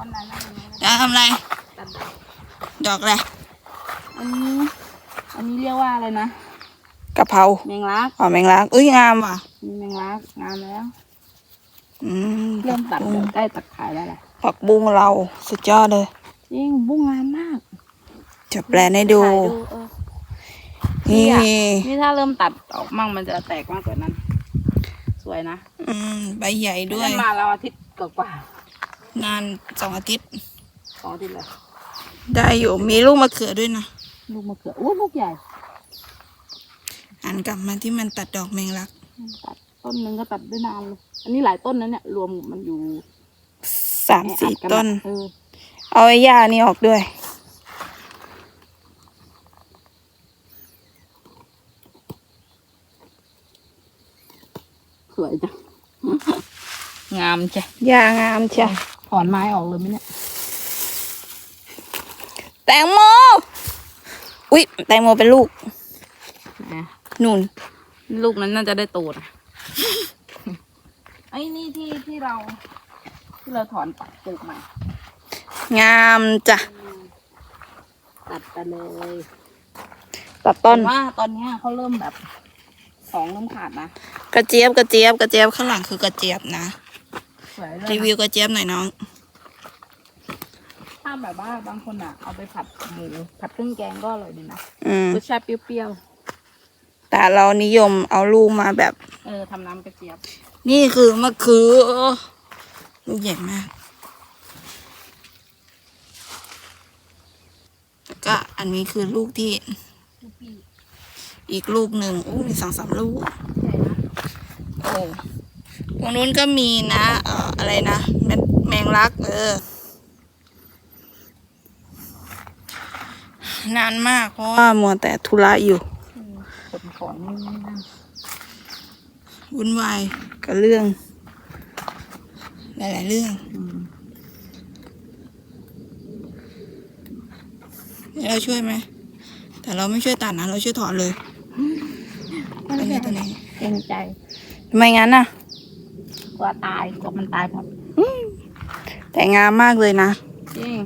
อนนั้นนะจะทำอะไร ตัดดอกดอกอะไรอันนี้อันนี้เรียกว่าอะไรนะกะเพราแมงลักอ๋อแมงลักอุ้ยงามว่ะ มีแมงลักงามแล้ว อืมเริ่มตัดเดี๋ยวใกล้ตัดขายแล้วแหละผักบุ้งเราสุดยอดเลย จริงบุ้งงามมากจะแปลนให้ดู ถ่ายเออนี่ นี่ถ้าเริ่มตัดออกมั่งมันจะแตกมากกว่านั้น สวยนะ อืม ใบใหญ่ด้วยได้มาแล้วอาทิตย์กว่า งานสองอาทิตย์ๆสองอาทิตย์เลยได้อยู่มีลูกมะเขือด้วยนะลูกมะเขืออู้ลูกใหญ่หันกลับมาที่มันตัดดอกแมงลักตัดต้นหนึงก็ตัดได้นานเลยอันนี้หลายต้นนะเนี่ย รวมมันอยู่สามสี่แออัดกัต้นเออเอาไอ้หญ้านี่ออกด้วย สวยจังงามจ้ะหญ้างามเชียว ถอนไม้ออกเลยไหมเนี่ย แตงโม อุ๊ย แตงโมเป็นลูก นะนุ่น ลูกนั้นน่าจะได้โตนะไอ้นี่ที่ที่เรา ที่เราถอนปักปลูกใหม่งามจ้ะ ตัดไปเลยตัดต้น แต่ว่าตอนเนี้ยเขาเริ่มแบบสองเริ่มขาดนะ กระเจี๊ยบ กระเจี๊ยบ กระเจี๊ยบ ข้างหลังคือกระเจี๊ยบนะ สวยเลยรีนะวิวกระเจี๊ยบหน่อยน้อง ถ้าแบบว่าบางคนอะ เอาไปผัดหมูผัดเครื่องแกงก็อร่อยดีนะอืมรสชาติเปรี้ยวแต่เรานิยมเอาลูกมาแบบ ๆ เออทำน้ำกระเจี๊ยบ นี่คือมะเขือลูกใหญ่มากแล้วก็อันนี้คือลูกที่ ลูกพี่อีกลูกหนึ่งอู้มีสองสามลูกใช่นะโอ้ ตรงนู้นก็มีนะเอ่ออะไรนะแมงแมงลัก เออนานมากเพราะว่ามัวแต่ธุระอยู่อืมขนของนี่นี่นั่นวุ่นวายกับเรื่อง หลาย ๆ เรื่องอืมให้เราช่วยไหม แต่เราไม่ช่วยตัดนะ เราช่วยถอนเลยตัวนี้ตัวนี้เกรงใจทำไมงั้นน่ะ กลัวตายกลัวมันตายหมดแต่งามมากเลยนะจริง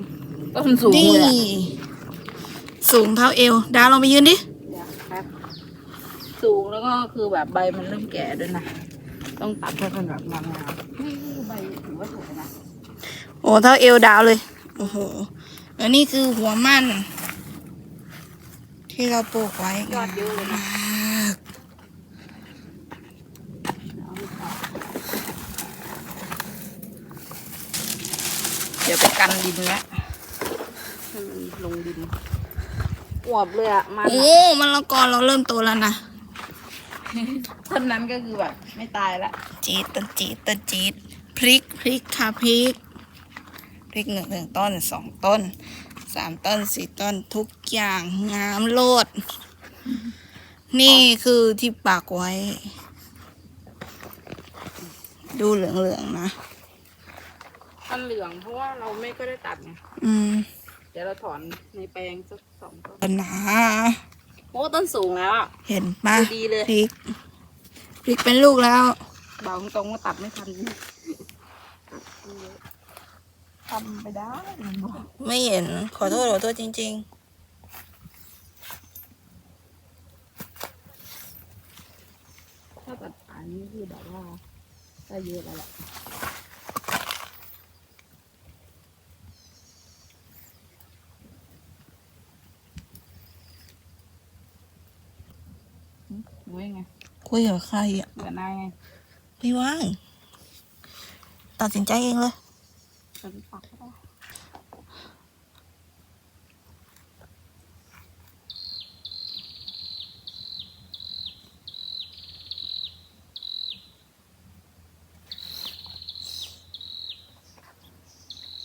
ต้นสูงนี่เลยอะสูงเท่าเอว ดาวลองไปยืนดิ เดี๋ยวแป๊บสูงแล้วก็คือแบบใบมันเริ่มแก่ด้วยนะ ต้องตัดให้เป็นแบบงามๆนี่คือใบถือว่าสวยนะโอ้เท่าเอวดาวเลย โอ้โห แล้วนี่คือหัวมัน ที่เราปลูกไว้ ยอดเยอะเลยนะ มาก เดี๋ยวไปกันดินแล้วให้มันลงดินอวบเลยอะมันโอ้มันละกอเราเริ่มโตแล้วนะต้นนั้นก็คือแบบไม่ตายละจีดต้นจีดต้นจีดพริกพริกค่ะพริกพริกหนึ่งหนึ่งต้นสองต้นสามต้นสี่ต้นทุกอย่างงามโลด นี่คือที่ปากไว้ ดูเหลืองๆนะ มันเหลืองเพราะว่าเราไม่ก็ได้ตัดไงอืมเดี๋ยวเราถอนในแปลงสักสองต้นต้นหนาโอ้ต้นสูงแล้วอะ เห็นปะดูดีเลย พริกพริกเป็นลูกแล้วบอกตรงๆว่าตัดไม่ทันทำไปได้มันบอกไม่เห็น ขอโทษขอโทษจริง ถ้าตัดผ่านนี่คือแบบว่าได้เยอะแล้วแหละ หึหรือว่ายังไงๆคุยกับใครอะเบื่อนายไงไม่ว่างตัดสินใจเองเลยเป็นปักก็ได้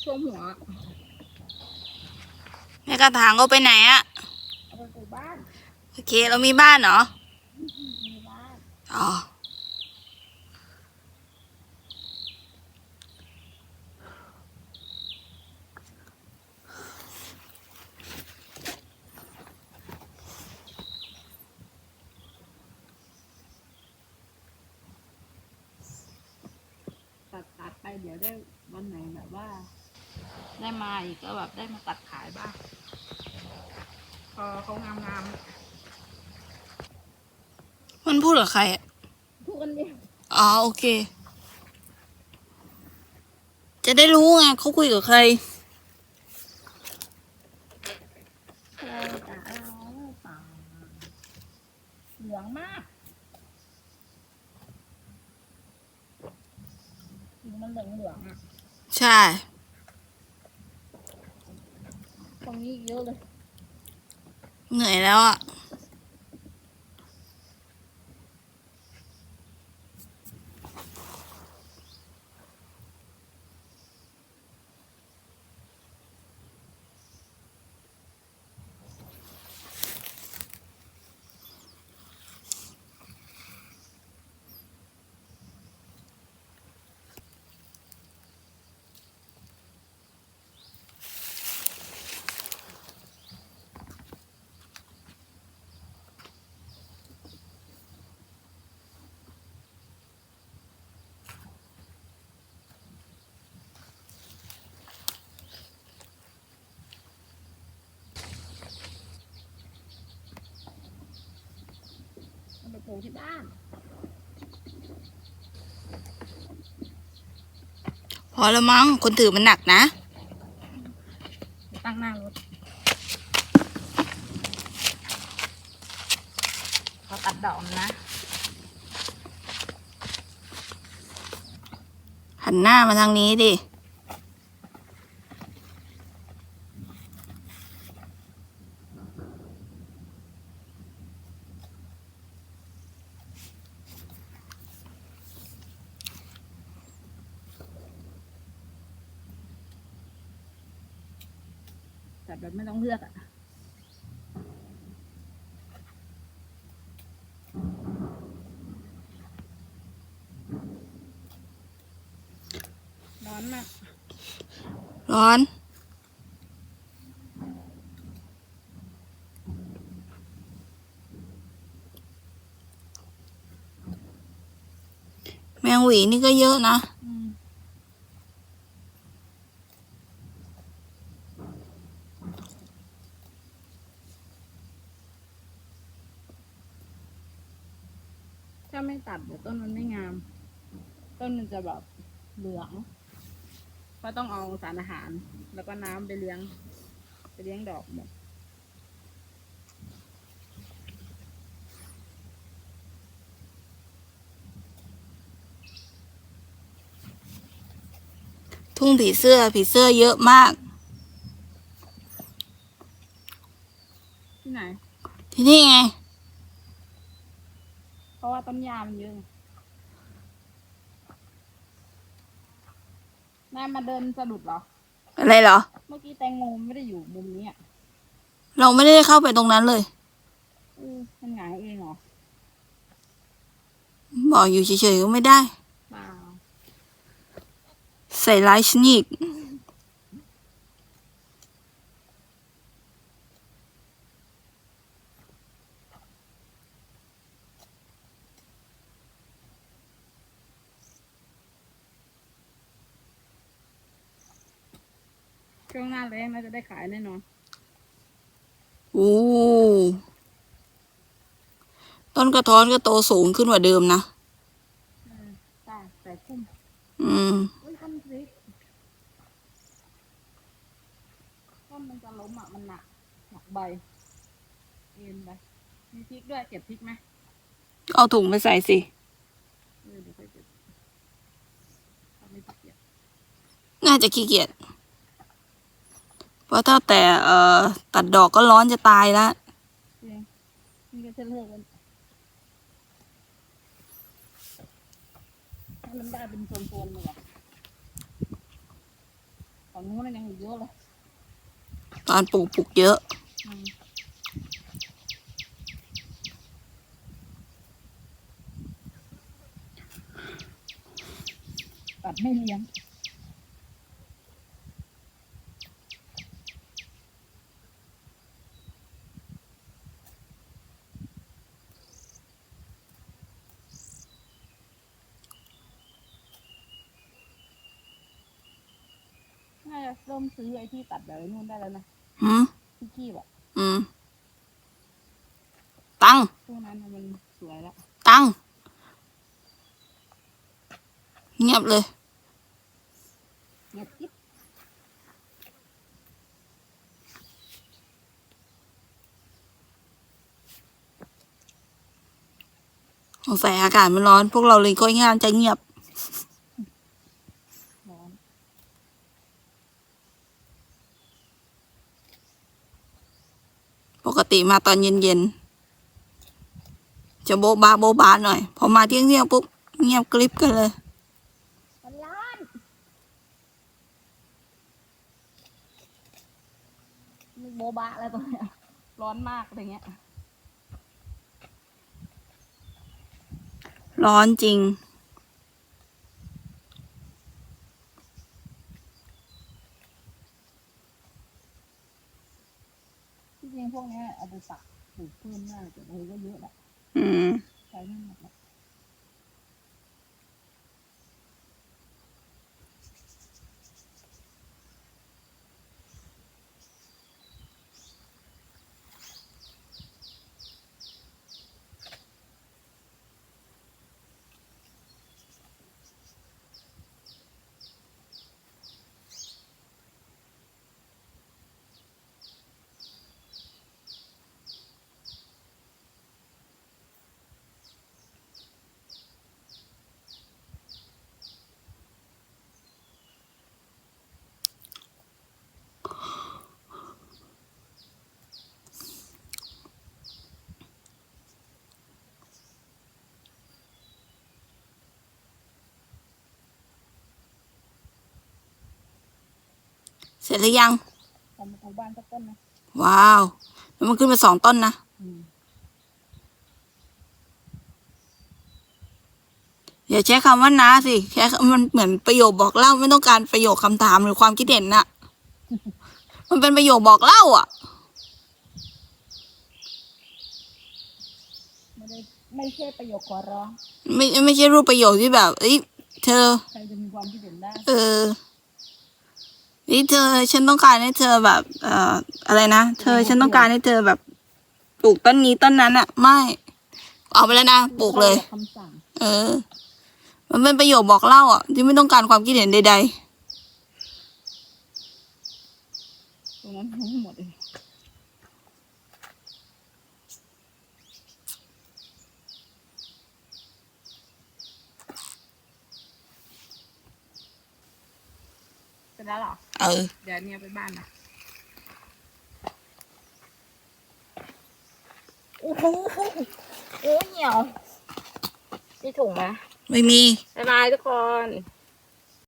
ช่วงหัวแม่กระถางก็ไปไหนอะเอาไปปลูกบ้าน โอเค เรามีบ้านเหรอมีบ้าน อ๋อตัดตัดไปเดี๋ยวได้วันไหนแบบว่า ได้มาอีกก็แบบได้มาตัดขายบ้างพอเขางามงามมันพูดกับใครอะ ๆพูดกันดิอ๋อโอเค จะได้รู้ไงเขาคุยกับใครเราจะเอาป่าเหลืองมากสีมันเหลืองเหลืองๆอะใช่ ตรงนี้อีกเยอะเลย เหนื่อยแล้วอะ ปปลูกที่บ้านพอแล้วมั้งคนถือมันหนักนะไปตั้งหน้ารถเขาตัดดอกมันนะ หันหน้ามาทางนี้ดิ แต่แบบไม่ต้องเลือกอะร้อนมากร้อน แมงหวีนี่ก็เยอะนะ อืมถ้าไม่ตั ดเดี๋ยวต้นมันไม่งาม ต้นมันจะแบบเหลืองเพราะต้องเอาสารอาหาร แล้วก็น้ำไปเลี้ยง ไปเลี้ยงดอกหมดทุ่งผีเสื้อผีเสื้อเยอะมาก ที่ไหน ที่นี่ไงเพราะว่า ต้นยามันเยอะนายมาเดินสะดุดเหรอ อะไรเหรอ เมื่อกี้แตงโมไม่ได้อยู่มุมนี้อะเราไม่ได้เข้าไปตรงนั้นเลยเออมันหงายเองเหรอบอกอยู่เฉยๆก็ไม่ได้ เปล่า ใส่ร้ายฉันอีก ช่วงหน้าแรงน่าจะได้ขายแน่นอน โอ้ต้นกระท้อนก็โตสูงขึ้นกว่าเดิมนะเออใช่ใส่คุ้ม อืมอุ้ยต้นพริกต้นมันจะล้มอะมันหนักหนักใบ เอ็นไปมีพริกด้วยเก็บพริกไหมเอาถุงไปใส่สิเออเดี๋ยวค่อยเก็บทำไม่ขี้เกียจน่าจะขี้เกียจ เพราะถ้าแต่เอ่อตัดดอกก็ร้อนจะตายแล้วจริงนี่ก็จะเลิกกันให้มันได้เป็นโซนๆเลยอะฝั่งนู้นยังอีกเยอะเลยตอนปลูกปลูกเยอะอืมตัดไม่เลี้ยง เริ่มซื้อไอ้ที่ตัดแบบไอ้นู่นได้แล้วนะหืมที่คีบอะอืม ตังพวกนั้นน่ะมันสวยแล้วตัง เงียบเลยเงียบกิ๊บสงสัยอากาศมันร้อน พวกเราเลยก็งานจะเงียบ ร้อน ปก ติมาตอนเย็นๆจะโบ๊ะบาโบ๊ะบาหน่อย พอมาเที่ยงเที่ยงๆปุ๊บเงียบกริบกันเลยมันร้อนมันโบบะแล้วตรงเนี้ยร้อนมากอะไรเงี้ย ร้อนจริง ที่จริงพวกเนี้ยเอาไปปักปลูกเพิ่มได้แต่โอ้ก็เยอะแหละ อืม ใช้ไม่หมดหรอก เสร็จหรือยังทำมาปลูกบ้านสักต้นไหมว้าวแล้วมันขึ้นมาสองต้นนะอืมอย่าใช้คำว่านะสิแค่มันเหมือนประโยคบอกเล่าไม่ต้องการประโยคคำถามหรือความคิดเห็นน่ะ มันเป็นประโยคบอกเล่า อะ ไม่ได้ไม่ใช่ประโยคขอร้อง ไม่ไม่ใช่รูปประโยคที่แบบเอ้ยเธอใครจะมีความคิดเห็นได้เออ นี่เธอฉันต้องการให้เธอแบบ เอ่ออะไรนะเธอฉันต้องการให้เธอแบบ ปลูกต้นนี้ต้นนั้นอะไม่ เอาไปแล้วนะปลูกเลย คำสั่งเออ มันเป็นประโยคบอกเล่าอะ ที่ไม่ต้องการความคิดเห็นใดตรงนั้นทั้งหมดเลยเสร็จแล้วเหรอ ออเดี๋ยวเนี่ยไปบ้านนะโอ้โหโอ้ยเหี่ยวมีถุงไหมไม่มี บ๊ายบายทุกคน